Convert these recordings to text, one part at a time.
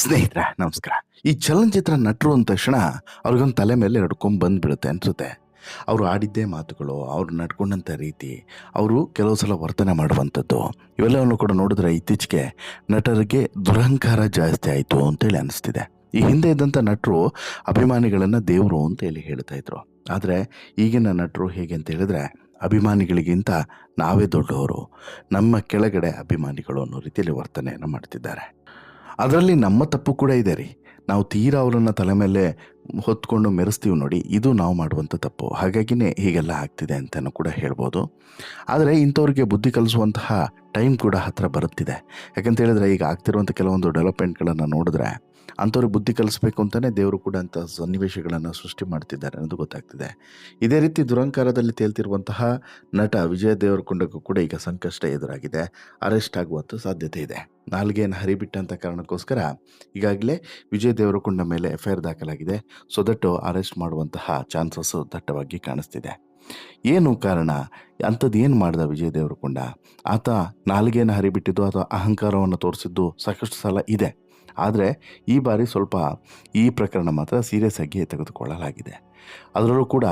ಸ್ನೇಹಿತರೆ, ನಮಸ್ಕಾರ. ಈ ಚಲನಚಿತ್ರ ನಟರು ಅಂದ ತಕ್ಷಣ ಅವ್ರಿಗೊಂದು ತಲೆ ಮೇಲೆ ನಡ್ಕೊಂಡು ಬಂದುಬಿಡುತ್ತೆ ಅನ್ಸುತ್ತೆ. ಅವರು ಆಡಿದ್ದೇ ಮಾತುಗಳು, ಅವರು ನಡ್ಕೊಂಡಂಥ ರೀತಿ, ಅವರು ಕೆಲವು ಸಲ ವರ್ತನೆ ಮಾಡುವಂಥದ್ದು, ಇವೆಲ್ಲವನ್ನು ಕೂಡ ನೋಡಿದ್ರೆ ಇತ್ತೀಚೆಗೆ ನಟರಿಗೆ ದುರಹಂಕಾರ ಜಾಸ್ತಿ ಆಯಿತು ಅಂತೇಳಿ ಅನಿಸ್ತಿದೆ. ಈ ಹಿಂದೆ ಇದ್ದಂಥ ನಟರು ಅಭಿಮಾನಿಗಳನ್ನು ದೇವರು ಅಂತೇಳಿ ಹೇಳ್ತಾ ಇದ್ರು. ಆದರೆ ಈಗಿನ ನಟರು ಹೇಗೆ ಅಂತ ಹೇಳಿದ್ರೆ, ಅಭಿಮಾನಿಗಳಿಗಿಂತ ನಾವೇ ದೊಡ್ಡವರು, ನಮ್ಮ ಕೆಳಗಡೆ ಅಭಿಮಾನಿಗಳು ಅನ್ನೋ ರೀತಿಯಲ್ಲಿ ವರ್ತನೆಯನ್ನು ಮಾಡ್ತಿದ್ದಾರೆ. ಅದರಲ್ಲಿ ನಮ್ಮ ತಪ್ಪು ಕೂಡ ಇದೆ ರೀ. ನಾವು ತೀರಾ ಅವರನ್ನು ತಲೆ ಮೇಲೆ ಹೊತ್ಕೊಂಡು ಮೆರೆಸ್ತೀವಿ ನೋಡಿ, ಇದು ನಾವು ಮಾಡುವಂಥ ತಪ್ಪು. ಹಾಗಾಗಿನೇ ಹೀಗೆಲ್ಲ ಆಗ್ತಿದೆ ಅಂತಲೂ ಕೂಡ ಹೇಳ್ಬೋದು. ಆದರೆ ಇಂಥವ್ರಿಗೆ ಬುದ್ಧಿ ಕಲಿಸುವಂತಹ ಟೈಮ್ ಕೂಡ ಹತ್ತಿರ ಬರುತ್ತಿದೆ. ಯಾಕಂತ ಹೇಳಿದ್ರೆ ಈಗ ಆಗ್ತಿರುವಂಥ ಕೆಲವೊಂದು ಡೆವಲಪ್ಮೆಂಟ್ಗಳನ್ನು ನೋಡಿದ್ರೆ ಅಂಥವ್ರಿಗೆ ಬುದ್ಧಿ ಕಲಿಸ್ಬೇಕು ಅಂತಲೇ ದೇವರು ಕೂಡ ಅಂಥ ಸನ್ನಿವೇಶಗಳನ್ನು ಸೃಷ್ಟಿ ಮಾಡ್ತಿದ್ದಾರೆ ಅನ್ನೋದು ಗೊತ್ತಾಗ್ತಿದೆ. ಇದೇ ರೀತಿ ದುರಂಕಾರದಲ್ಲಿ ತೇಲ್ತಿರುವಂತಹ ನಟ ವಿಜಯ ದೇವರಕೊಂಡಕ್ಕೂ ಕೂಡ ಈಗ ಸಂಕಷ್ಟ ಎದುರಾಗಿದೆ. ಅರೆಸ್ಟ್ ಆಗುವಂಥ ಸಾಧ್ಯತೆ ಇದೆ. ನಾಲ್ಗೆಯನ್ನು ಹರಿಬಿಟ್ಟಂಥ ಕಾರಣಕ್ಕೋಸ್ಕರ ಈಗಾಗಲೇ ವಿಜಯ್ ದೇವರಕೊಂಡ ಮೇಲೆ ಎಫ್ ದಾಖಲಾಗಿದೆ. ಸೊ ದಟ್ ಅರೆಸ್ಟ್ ಮಾಡುವಂತಹ ಚಾನ್ಸಸ್ ದಟ್ಟವಾಗಿ ಕಾಣಿಸ್ತಿದೆ. ಏನು ಕಾರಣ? ಅಂಥದ್ದು ಏನು ಮಾಡ್ದ ವಿಜಯ್ ದೇವರಕೊಂಡ? ಆತ ನಾಲಿಗೆಯನ್ನು ಹರಿಬಿಟ್ಟಿದ್ದು ಅಥವಾ ಅಹಂಕಾರವನ್ನು ತೋರಿಸಿದ್ದು ಸಾಕಷ್ಟು ಸಲ ಇದೆ. ಆದರೆ ಈ ಬಾರಿ ಸ್ವಲ್ಪ ಈ ಪ್ರಕರಣ ಮಾತ್ರ ಸೀರಿಯಸ್ ಆಗಿ ತೆಗೆದುಕೊಳ್ಳಲಾಗಿದೆ. ಅದರಲ್ಲೂ ಕೂಡ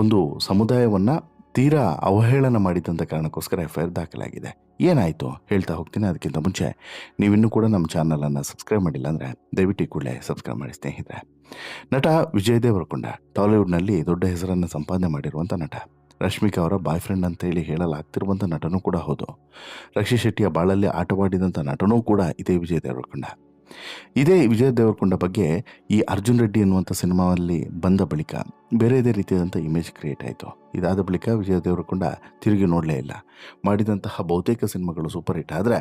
ಒಂದು ಸಮುದಾಯವನ್ನು ತೀರಾ ಅವಹೇಳನ ಮಾಡಿದಂಥ ಕಾರಣಕ್ಕೋಸ್ಕರ ಎಫ್ ಐ ದಾಖಲಾಗಿದೆ. ಏನಾಯಿತು? ಹೇಳ್ತಾ ಹೋಗ್ತೀನಿ. ಅದಕ್ಕಿಂತ ಮುಂಚೆ ನೀವಿನ್ನೂ ಕೂಡ ನಮ್ಮ ಚಾನಲನ್ನು ಸಬ್ಸ್ಕ್ರೈಬ್ ಮಾಡಿಲ್ಲ ಅಂದರೆ ದಯವಿಟ್ಟು ಕೂಡಲೇ ಸಬ್ಸ್ಕ್ರೈಬ್ ಮಾಡಿ ಸ್ನೇಹಿತರೆ. ನಟ ವಿಜಯ್ ದೇವರಕೊಂಡ ಟಾಲಿವುಡ್ನಲ್ಲಿ ದೊಡ್ಡ ಹೆಸರನ್ನು ಸಂಪಾದನೆ ಮಾಡಿರುವಂಥ ನಟ. ರಶ್ಮಿಕಾ ಅವರ ಬಾಯ್ ಫ್ರೆಂಡ್ ಅಂತ ಹೇಳಿ ಹೇಳಲಾಗ್ತಿರುವಂಥ ನಟನೂ ಕೂಡ ಹೌದು. ರಕ್ಷಿ ಶೆಟ್ಟಿಯ ಬಾಳಲ್ಲಿ ಆಟವಾಡಿದಂಥ ನಟನೂ ಕೂಡ ಇದೇ ವಿಜಯ್ ದೇವರಕೊಂಡ. ಇದೇ ವಿಜಯ್ ದೇವರಕೊಂಡ ಬಗ್ಗೆ ಈ ಅರ್ಜುನ್ ರೆಡ್ಡಿ ಎನ್ನುವಂಥ ಸಿನಿಮಾದಲ್ಲಿ ಬಂದ ಬಳಿಕ ಬೇರೆ ಇದೇ ರೀತಿಯಾದಂಥ ಇಮೇಜ್ ಕ್ರಿಯೇಟ್ ಆಯಿತು. ಇದಾದ ಬಳಿಕ ವಿಜಯ್ ದೇವರಕೊಂಡ ತಿರುಗಿ ನೋಡಲೇ ಇಲ್ಲ. ಮಾಡಿದಂತಹ ಬಹುತೇಕ ಸಿನಿಮಾಗಳು ಸೂಪರ್ ಹಿಟ್ ಆದರೆ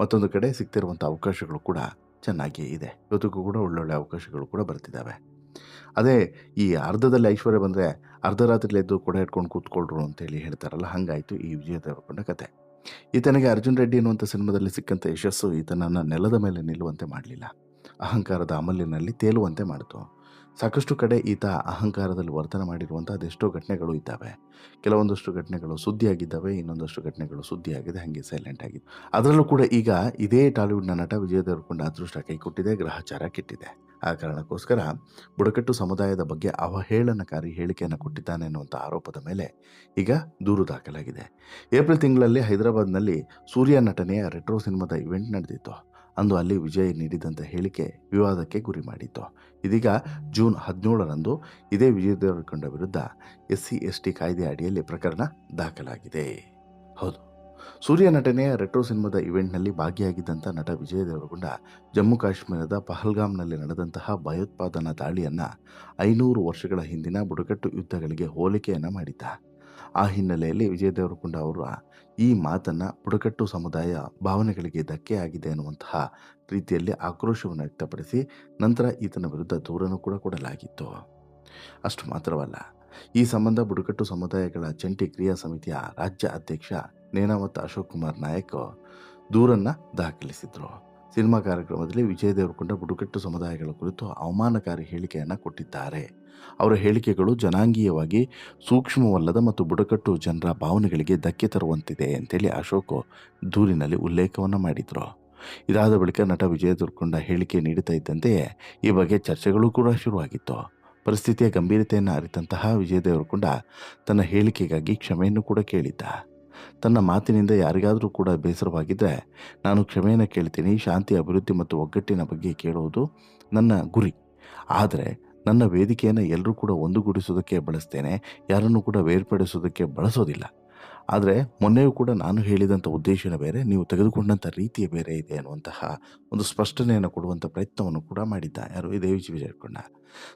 ಮತ್ತೊಂದು ಕಡೆ ಸಿಗ್ತಿರುವಂಥ ಅವಕಾಶಗಳು ಕೂಡ ಚೆನ್ನಾಗಿಯೇ ಇದೆ. ಇವತ್ತಿಗೂ ಕೂಡ ಒಳ್ಳೊಳ್ಳೆ ಅವಕಾಶಗಳು ಕೂಡ ಬರ್ತಿದ್ದಾವೆ ಅದೇ ಈ ಅರ್ಧದಲ್ಲಿ ಐಶ್ವರ್ಯ ಬಂದರೆ ಅರ್ಧ ರಾತ್ರಿಲಿ ಎದ್ದು ಕೂಡ ಇಟ್ಕೊಂಡು ಕೂತ್ಕೊಳ್ರು ಅಂತೇಳಿ ಹೇಳ್ತಾರಲ್ಲ, ಹಾಗಾಯಿತು ಈ ವಿಜಯ ದೇವರಕೊಂಡ ಕತೆ. ಈತನಿಗೆ ಅರ್ಜುನ್ ರೆಡ್ಡಿ ಅನ್ನುವಂಥ ಸಿನಿಮಾದಲ್ಲಿ ಸಿಕ್ಕಂಥ ಯಶಸ್ಸು ಈತನನ್ನು ನೆಲದ ಮೇಲೆ ನಿಲ್ಲುವಂತೆ ಮಾಡಲಿಲ್ಲ. ಅಹಂಕಾರದ ಅಮಲಿನಲ್ಲಿ ತೇಲುವಂತೆ ಮಾಡಿತು. ಸಾಕಷ್ಟು ಕಡೆ ಈತ ಅಹಂಕಾರದಲ್ಲಿ ವರ್ತನೆ ಮಾಡಿರುವಂಥ ಅದೆಷ್ಟೋ ಘಟನೆಗಳು ಇದ್ದಾವೆ. ಕೆಲವೊಂದಷ್ಟು ಘಟನೆಗಳು ಸುದ್ದಿಯಾಗಿದ್ದಾವೆ, ಇನ್ನೊಂದಷ್ಟು ಘಟನೆಗಳು ಸುದ್ದಿಯಾಗಿದೆ, ಹಾಗೆ ಸೈಲೆಂಟ್ ಆಗಿದೆ ಅದರಲ್ಲೂ ಕೂಡ ಈಗ ಇದೇ ಟಾಲಿವುಡ್ನ ನಟ ವಿಜಯ ದೇವರಕೊಂಡ ಅದೃಷ್ಟ ಕೈಕೊಟ್ಟಿದೆ ಗ್ರಹಚಾರ ಕೆಟ್ಟಿದೆ. ಆ ಕಾರಣಕ್ಕೋಸ್ಕರ ಬುಡಕಟ್ಟು ಸಮುದಾಯದ ಬಗ್ಗೆ ಅವಹೇಳನಕಾರಿ ಹೇಳಿಕೆಯನ್ನು ಕೊಟ್ಟಿದ್ದಾನೆ ಎನ್ನುವಂಥ ಆರೋಪದ ಮೇಲೆ ಈಗ ದೂರು ದಾಖಲಾಗಿದೆ. ಏಪ್ರಿಲ್ ತಿಂಗಳಲ್ಲಿ ಹೈದರಾಬಾದ್ನಲ್ಲಿ ಸೂರ್ಯ ನಟನೆಯ ರೆಟ್ರೋ ಸಿನಿಮಾದ ಇವೆಂಟ್ ನಡೆದಿತ್ತು. ಅಂದು ಅಲ್ಲಿ ವಿಜಯ್ ನೀಡಿದಂಥ ಹೇಳಿಕೆ ವಿವಾದಕ್ಕೆ ಗುರಿ ಮಾಡಿತ್ತು. ಇದೀಗ ಜೂನ್ ಹದಿನೇಳರಂದು ಇದೇ ವಿಜಯ್ ದೇವರಕೊಂಡ ವಿರುದ್ಧ ಎಸ್ ಸಿ ಎಸ್ ಟಿ ಕಾಯ್ದೆ ಅಡಿಯಲ್ಲಿ ಪ್ರಕರಣ ದಾಖಲಾಗಿದೆ. ಹೌದು. ಸೂರ್ಯ ನಟನೆಯ ರೆಟ್ರೋ ಸಿನಿಮಾದ ಇವೆಂಟ್ನಲ್ಲಿ ಭಾಗಿಯಾಗಿದ್ದಂಥ ನಟ ವಿಜಯ ದೇವರಗೊಂಡ ಜಮ್ಮು ಕಾಶ್ಮೀರದ ಪಹಲ್ಗಾಮ್ನಲ್ಲಿ ನಡೆದಂತಹ ಭಯೋತ್ಪಾದನಾ ದಾಳಿಯನ್ನು ಐನೂರು ವರ್ಷಗಳ ಹಿಂದಿನ ಬುಡಕಟ್ಟು ಯುದ್ಧಗಳಿಗೆ ಹೋಲಿಕೆಯನ್ನು ಮಾಡಿದ್ದ. ಆ ಹಿನ್ನೆಲೆಯಲ್ಲಿ ವಿಜಯ ದೇವರಕೊಂಡ ಅವರ, ಈ ಮಾತನ್ನು ಬುಡಕಟ್ಟು ಸಮುದಾಯ ಭಾವನೆಗಳಿಗೆ ಧಕ್ಕೆ ಆಗಿದೆ ಅನ್ನುವಂತಹ ರೀತಿಯಲ್ಲಿ ಆಕ್ರೋಶವನ್ನು ವ್ಯಕ್ತಪಡಿಸಿ, ನಂತರ ಈತನ ವಿರುದ್ಧ ದೂರನ್ನು ಕೂಡ ಕೊಡಲಾಗಿತ್ತು. ಅಷ್ಟು ಮಾತ್ರವಲ್ಲ, ಈ ಸಂಬಂಧ ಬುಡಕಟ್ಟು ಸಮುದಾಯಗಳ ಜಂಟಿ ಕ್ರಿಯಾ ಸಮಿತಿಯ ರಾಜ್ಯ ಅಧ್ಯಕ್ಷ ನೇನಾವತ್ ಅಶೋಕ್ ಕುಮಾರ್ ನಾಯಕ್ ದೂರನ್ನು ದಾಖಲಿಸಿದರು. ಸಿನಿಮಾ ಕಾರ್ಯಕ್ರಮದಲ್ಲಿ ವಿಜಯ ದೇವರಕೊಂಡ ಬುಡಕಟ್ಟು ಸಮುದಾಯಗಳ ಕುರಿತು ಅವಮಾನಕಾರಿ ಹೇಳಿಕೆಯನ್ನು ಕೊಟ್ಟಿದ್ದಾರೆ. ಅವರ ಹೇಳಿಕೆಗಳು ಜನಾಂಗೀಯವಾಗಿ ಸೂಕ್ಷ್ಮವಲ್ಲದ ಮತ್ತು ಬುಡಕಟ್ಟು ಜನರ ಭಾವನೆಗಳಿಗೆ ಧಕ್ಕೆ ತರುವಂತಿದೆ ಅಂತೇಳಿ ಅಶೋಕ್ ದೂರಿನಲ್ಲಿ ಉಲ್ಲೇಖವನ್ನು ಮಾಡಿದರು. ಇದಾದ ಬಳಿಕ ನಟ ವಿಜಯ ದೇವರಕೊಂಡ ಹೇಳಿಕೆ ನೀಡುತ್ತಾ ಇದ್ದಂತೆಯೇ ಈ ಬಗ್ಗೆ ಚರ್ಚೆಗಳು ಕೂಡ ಶುರುವಾಗಿತ್ತು. ಪರಿಸ್ಥಿತಿಯ ಗಂಭೀರತೆಯನ್ನು ಅರಿತಂತಹ ವಿಜಯ ದೇವರಕೊಂಡ ತನ್ನ ಹೇಳಿಕೆಗಾಗಿ ಕ್ಷಮೆಯನ್ನು ಕೂಡ ಕೇಳಿದ್ದ. ತನ್ನ ಮಾತಿನಿಂದ ಯಾರಿಗಾದರೂ ಕೂಡ ಬೇಸರವಾಗಿದ್ದರೆ ನಾನು ಕ್ಷಮೆಯನ್ನು ಕೇಳ್ತೀನಿ, ಶಾಂತಿ, ಅಭಿವೃದ್ಧಿ ಮತ್ತು ಒಗ್ಗಟ್ಟಿನ ಬಗ್ಗೆ ಕೇಳುವುದು ನನ್ನ ಗುರಿ. ಆದರೆ ನನ್ನ ವೇದಿಕೆಯನ್ನು ಎಲ್ಲರೂ ಕೂಡ ಒಂದುಗೂಡಿಸೋದಕ್ಕೆ ಬಳಸ್ತೇನೆ, ಯಾರನ್ನು ಕೂಡ ಬೇರ್ಪಡಿಸೋದಕ್ಕೆ ಬಳಸೋದಿಲ್ಲ. ಆದರೆ ಮೊನ್ನೆಯೂ ಕೂಡ ನಾನು ಹೇಳಿದಂಥ ಉದ್ದೇಶನ ಬೇರೆ, ನೀವು ತೆಗೆದುಕೊಂಡಂಥ ರೀತಿಯೇ ಬೇರೆ ಇದೆ ಅನ್ನುವಂತಹ ಒಂದು ಸ್ಪಷ್ಟನೆಯನ್ನು ಕೊಡುವಂಥ ಪ್ರಯತ್ನವನ್ನು ಕೂಡ ಮಾಡಿದ್ದ ಯಾರು? ಇದೇ ವಿಜಯಕೊಂಡ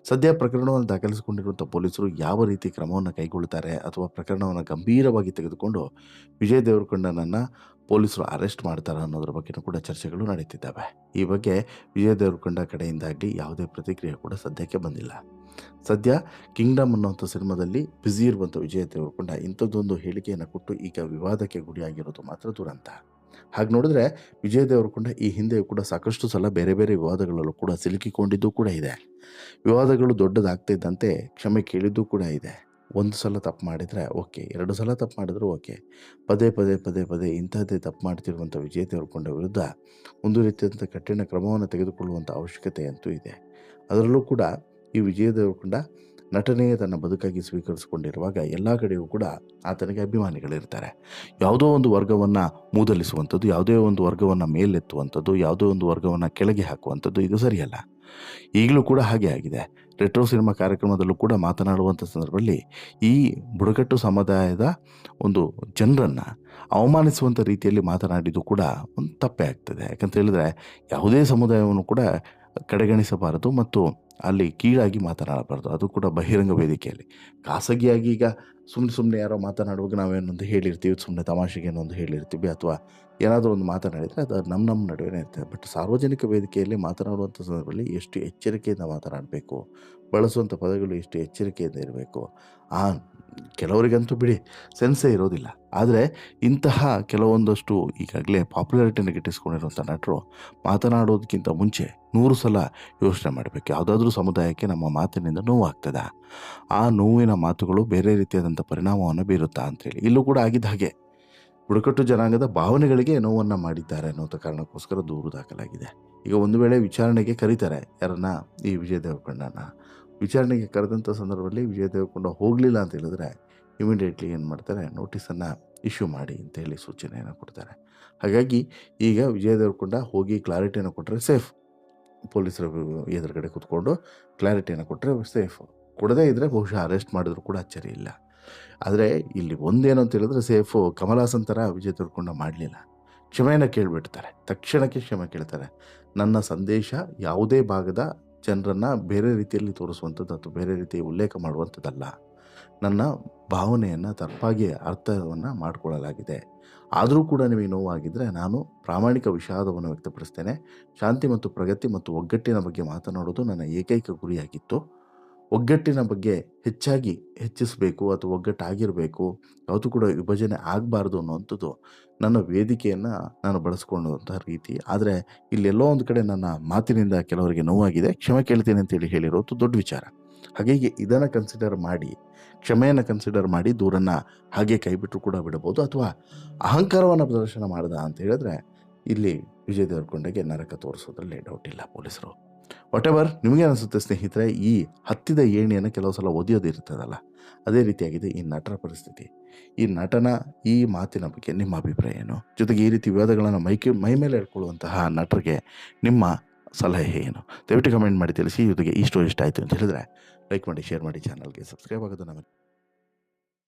ಸದ್ಯ ಪ್ರಕರಣವನ್ನು ದಾಖಲಿಸಿಕೊಂಡಿರುವಂಥ ಪೊಲೀಸರು ಯಾವ ರೀತಿ ಕ್ರಮವನ್ನು ಕೈಗೊಳ್ಳುತ್ತಾರೆ ಅಥವಾ ಪ್ರಕರಣವನ್ನು ಗಂಭೀರವಾಗಿ ತೆಗೆದುಕೊಂಡು ವಿಜಯ್ ದೇವರಕೊಂಡನನ್ನು ಪೊಲೀಸರು ಅರೆಸ್ಟ್ ಮಾಡ್ತಾರೆ ಅನ್ನೋದ್ರ ಬಗ್ಗೆನೂ ಕೂಡ ಚರ್ಚೆಗಳು ನಡೀತಿದ್ದಾವೆ. ಈ ಬಗ್ಗೆ ವಿಜಯ್ ದೇವರಕೊಂಡ ಕಡೆಯಿಂದಾಗಲಿ ಯಾವುದೇ ಪ್ರತಿಕ್ರಿಯೆ ಕೂಡ ಸದ್ಯಕ್ಕೆ ಬಂದಿಲ್ಲ. ಸದ್ಯ ಕಿಂಗ್ಡಮ್ ಅನ್ನುವಂಥ ಸಿನಿಮಾದಲ್ಲಿ ಬ್ಯುಸಿ ಇರುವಂಥ ವಿಜಯ ದೇವರಕೊಂಡ ಇಂಥದ್ದೊಂದು ಹೇಳಿಕೆಯನ್ನು ಕೊಟ್ಟು ಈಗ ವಿವಾದಕ್ಕೆ ಗುರಿಯಾಗಿರೋದು ಮಾತ್ರ ದುರಂತ. ಹಾಗೆ ನೋಡಿದ್ರೆ ವಿಜಯ ದೇವರಕೊಂಡ ಈ ಹಿಂದೆ ಕೂಡ ಸಾಕಷ್ಟು ಸಲ ಬೇರೆ ಬೇರೆ ವಿವಾದಗಳಲ್ಲೂ ಕೂಡ ಸಿಲುಕಿಕೊಂಡಿದ್ದು ಕೂಡ ಇದೆ. ವಿವಾದಗಳು ದೊಡ್ಡದಾಗ್ತಾ ಇದ್ದಂತೆ ಕ್ಷಮೆ ಕೇಳಿದ್ದು ಕೂಡ ಇದೆ. ಒಂದು ಸಲ ತಪ್ಪು ಮಾಡಿದರೆ ಓಕೆ, ಎರಡು ಸಲ ತಪ್ಪು ಮಾಡಿದ್ರು ಓಕೆ. ಪದೇ ಪದೇ ಪದೇ ಪದೇ ಇಂಥದ್ದೇ ತಪ್ಪು ಮಾಡ್ತಿರುವಂಥ ವಿಜಯ ದೇವರಕೊಂಡ ವಿರುದ್ಧ ಒಂದು ರೀತಿಯಾದಂಥ ಕಠಿಣ ಕ್ರಮವನ್ನು ತೆಗೆದುಕೊಳ್ಳುವಂಥ ಅವಶ್ಯಕತೆ ಅಂತೂ ಇದೆ. ಅದರಲ್ಲೂ ಕೂಡ ಈ ವಿಜಯ ದೇವರಕೊಂಡ ನಟನೆಯೇ ತನ್ನ ಬದುಕಾಗಿ ಸ್ವೀಕರಿಸಿಕೊಂಡಿರುವಾಗ ಎಲ್ಲ ಕಡೆಯೂ ಕೂಡ ಆತನಿಗೆ ಅಭಿಮಾನಿಗಳಿರ್ತಾರೆ. ಯಾವುದೋ ಒಂದು ವರ್ಗವನ್ನು ಮೂದಲಿಸುವಂಥದ್ದು, ಯಾವುದೇ ಒಂದು ವರ್ಗವನ್ನು ಮೇಲೆತ್ತುವಂಥದ್ದು, ಯಾವುದೋ ಒಂದು ವರ್ಗವನ್ನು ಕೆಳಗೆ ಹಾಕುವಂಥದ್ದು ಇದು ಸರಿಯಲ್ಲ. ಈಗಲೂ ಕೂಡ ಹಾಗೆ ಆಗಿದೆ. ರೆಟ್ರೋ ಸಿನಿಮಾ ಕಾರ್ಯಕ್ರಮದಲ್ಲೂ ಕೂಡ ಮಾತನಾಡುವಂಥ ಸಂದರ್ಭದಲ್ಲಿ ಈ ಬುಡಕಟ್ಟು ಸಮುದಾಯದ ಒಂದು ಜನರನ್ನು ಅವಮಾನಿಸುವಂಥ ರೀತಿಯಲ್ಲಿ ಮಾತನಾಡಿದ್ದು ಕೂಡ ಒಂದು ತಪ್ಪೇ ಆಗ್ತದೆ. ಯಾಕಂತ ಹೇಳಿದ್ರೆ ಯಾವುದೇ ಸಮುದಾಯವನ್ನು ಕೂಡ ಕಡೆಗಣಿಸಬಾರದು ಮತ್ತು ಅಲ್ಲಿ ಕೀಳಾಗಿ ಮಾತನಾಡಬಾರ್ದು. ಅದು ಕೂಡ ಬಹಿರಂಗ ವೇದಿಕೆಯಲ್ಲಿ. ಖಾಸಗಿಯಾಗಿ ಈಗ ಸುಮ್ಮನೆ ಸುಮ್ಮನೆ ಯಾರೋ ಮಾತನಾಡುವಾಗ ನಾವೇನೊಂದು ಹೇಳಿರ್ತೀವಿ ಸುಮ್ಮನೆ ತಮಾಷೆಗೆ ಏನೊಂದು ಹೇಳಿರ್ತೀವಿ ಅಥವಾ ಏನಾದರೂ ಒಂದು ಮಾತನಾಡಿದರೆ ಅದು ನಮ್ಮ ನಮ್ಮ ನಡುವೆ ಇರ್ತದೆ ಬಟ್ ಸಾರ್ವಜನಿಕ ವೇದಿಕೆಯಲ್ಲಿ ಮಾತನಾಡುವಂಥ ಸಂದರ್ಭದಲ್ಲಿ ಎಷ್ಟು ಎಚ್ಚರಿಕೆಯಿಂದ ಮಾತನಾಡಬೇಕು, ಬಳಸುವಂಥ ಪದಗಳು ಎಷ್ಟು ಎಚ್ಚರಿಕೆಯಿಂದ ಇರಬೇಕು, ಆ ಕೆಲವರಿಗಂತೂ ಬಿಡಿ ಸೆನ್ಸೇ ಇರೋದಿಲ್ಲ. ಆದರೆ ಇಂತಹ ಕೆಲವೊಂದಷ್ಟು ಈಗಾಗಲೇ ಪಾಪ್ಯುಲಾರಿಟಿನ ಗಿಟ್ಟಿಸ್ಕೊಂಡಿರುವಂಥ ನಟರು ಮಾತನಾಡೋದಕ್ಕಿಂತ ಮುಂಚೆ ನೂರು ಸಲ ಯೋಚನೆ ಮಾಡಬೇಕು. ಯಾವುದಾದ್ರೂ ಸಮುದಾಯಕ್ಕೆ ನಮ್ಮ ಮಾತಿನಿಂದ ನೋವಾಗ್ತದ? ಆ ನೋವಿನ ಮಾತುಗಳು ಬೇರೆ ರೀತಿಯಾದಂಥ ಪರಿಣಾಮವನ್ನು ಬೀರುತ್ತಾ ಅಂತೇಳಿ. ಇಲ್ಲೂ ಕೂಡ ಆಗಿದ್ದ ಹಾಗೆ. ಬುಡಕಟ್ಟು ಜನಾಂಗದ ಭಾವನೆಗಳಿಗೆ ನೋವನ್ನು ಮಾಡಿದ್ದಾರೆ ಅನ್ನೋ ಕಾರಣಕ್ಕೋಸ್ಕರ ದೂರು ದಾಖಲಾಗಿದೆ. ಈಗ ಒಂದು ವೇಳೆ ವಿಚಾರಣೆಗೆ ಕರೀತಾರೆ, ಯಾರನ್ನ ಈ ವಿಜಯ ದೇವಕೊಂಡನ ವಿಚಾರಣೆಗೆ ಕರೆದಂಥ ಸಂದರ್ಭದಲ್ಲಿ ವಿಜಯ ದೇವಕೊಂಡ ಹೋಗಲಿಲ್ಲ ಅಂತ ಹೇಳಿದ್ರೆ ಇಮಿಡಿಯೇಟ್ಲಿ ಏನು ಮಾಡ್ತಾರೆ, ನೋಟಿಸನ್ನು ಇಶ್ಯೂ ಮಾಡಿ ಅಂತ ಹೇಳಿ ಸೂಚನೆಯನ್ನು ಕೊಡ್ತಾರೆ. ಹಾಗಾಗಿ ಈಗ ವಿಜಯ ದೇವರಕೊಂಡ ಹೋಗಿ ಕ್ಲಾರಿಟಿಯನ್ನು ಕೊಟ್ಟರೆ ಸೇಫ್. ಪೊಲೀಸರ ಎದುರುಗಡೆ ಕೂತ್ಕೊಂಡು ಕ್ಲಾರಿಟಿಯನ್ನು ಕೊಟ್ಟರೆ ಸೇಫ್. ಕೊಡದೇ ಇದ್ದರೆ ಬಹುಶಃ ಅರೆಸ್ಟ್ ಮಾಡಿದ್ರು ಕೂಡ ಅಚ್ಚರಿ ಇಲ್ಲ. ಆದರೆ ಇಲ್ಲಿ ಒಂದೇನು ಅಂತ ಹೇಳಿದ್ರೆ ಸೇಫು ಕಮಲಾಸನ್ ಥರ ವಿಜಯ್ ದೇವರಕೊಂಡ ಮಾಡಲಿಲ್ಲ. ಕ್ಷಮೆಯನ್ನು ಕೇಳಿಬಿಡ್ತಾರೆ. ತಕ್ಷಣಕ್ಕೆ ಕ್ಷಮೆ ಕೇಳ್ತಾರೆ. ನನ್ನ ಸಂದೇಶ ಯಾವುದೇ ಭಾಗದ ಜನರನ್ನು ಬೇರೆ ರೀತಿಯಲ್ಲಿ ತೋರಿಸುವಂಥದ್ದು ಅಥವಾ ಬೇರೆ ರೀತಿ ಉಲ್ಲೇಖ ಮಾಡುವಂಥದ್ದಲ್ಲ. ನನ್ನ ಭಾವನೆಯನ್ನು ತಪ್ಪಾಗಿ ಅರ್ಥವನ್ನು ಮಾಡಿಕೊಳ್ಳಲಾಗಿದೆ. ಆದರೂ ಕೂಡ ನಿಮಗೆ ನೋವಾಗಿದ್ದರೆ ನಾನು ಪ್ರಾಮಾಣಿಕ ವಿಷಾದವನ್ನು ವ್ಯಕ್ತಪಡಿಸ್ತೇನೆ. ಶಾಂತಿ ಮತ್ತು ಪ್ರಗತಿ ಮತ್ತು ಒಗ್ಗಟ್ಟಿನ ಬಗ್ಗೆ ಮಾತನಾಡೋದು ನನ್ನ ಏಕೈಕ ಗುರಿಯಾಗಿತ್ತು. ಒಗ್ಗಟ್ಟಿನ ಬಗ್ಗೆ ಹೆಚ್ಚಾಗಿ ಹೆಚ್ಚಿಸಬೇಕು ಅಥವಾ ಒಗ್ಗಟ್ಟಾಗಿರಬೇಕು ಯಾವುದು ಕೂಡ ವಿಭಜನೆ ಆಗಬಾರ್ದು ಅನ್ನುವಂಥದ್ದು ನನ್ನ ವೇದಿಕೆಯನ್ನು ನಾನು ಬಳಸ್ಕೊಂಡಂಥ ರೀತಿ. ಆದರೆ ಇಲ್ಲೆಲ್ಲೋ ಒಂದು ಕಡೆ ನನ್ನ ಮಾತಿನಿಂದ ಕೆಲವರಿಗೆ ನೋವಾಗಿದೆ. ಕ್ಷಮೆ ಕೇಳ್ತೇನೆ ಅಂತೇಳಿ ಹೇಳಿರೋದು ದೊಡ್ಡ ವಿಚಾರ. ಹಾಗಾಗಿ ಇದನ್ನು ಕನ್ಸಿಡರ್ ಮಾಡಿ, ಕ್ಷಮೆಯನ್ನು ಕನ್ಸಿಡರ್ ಮಾಡಿ ದೂರನ್ನು ಹಾಗೆ ಕೈಬಿಟ್ಟರು ಕೂಡ ಬಿಡಬಹುದು. ಅಥವಾ ಅಹಂಕಾರವನ್ನು ಪ್ರದರ್ಶನ ಮಾಡಿದ ಅಂತ ಹೇಳಿದ್ರೆ ಇಲ್ಲಿ ವಿಜಯ ದೇವರಕೊಂಡಗೆ ನರಕ ತೋರಿಸೋದ್ರಲ್ಲಿ ಡೌಟ್ ಇಲ್ಲ ಪೊಲೀಸರು. ವಾಟ್ ಎವರ್ ನಿಮಗೆ ಅನಿಸುತ್ತೆ ಸ್ನೇಹಿತರೆ, ಈ ಹತ್ತಿದ ಏಣಿಯನ್ನು ಕೆಲವು ಸಲ ಒದಿಯೋದಿರ್ತದಲ್ಲ ಅದೇ ರೀತಿಯಾಗಿದೆ ಈ ನಟರ ಪರಿಸ್ಥಿತಿ. ಈ ನಟನ, ಈ ಮಾತಿನ ಬಗ್ಗೆ ನಿಮ್ಮ ಅಭಿಪ್ರಾಯ ಏನು? ಜೊತೆಗೆ ಈ ರೀತಿ ವಿವಾದಗಳನ್ನು ಮೈಕೆ ಮೈ ಮೇಲೆ ಇಟ್ಕೊಳ್ಳುವಂತಹ ನಟರಿಗೆ ನಿಮ್ಮ ಸಲಹೆ ಏನು? ದಯವಿಟ್ಟು ಕಮೆಂಟ್ ಮಾಡಿ ತಿಳಿಸಿ, ಜೊತೆಗೆ ಈ ಸ್ಟೋರಿ ಇಷ್ಟ ಆಯಿತು ಅಂತ ಹೇಳಿದ್ರೆ ಲೈಕ್ ಮಾಡಿ ಶೇರ್ ಮಾಡಿ ಚಾನಲ್ಗೆ ಸಬ್ಸ್ಕ್ರೈಬ್ ಆಗೋದು ನಮಗೆ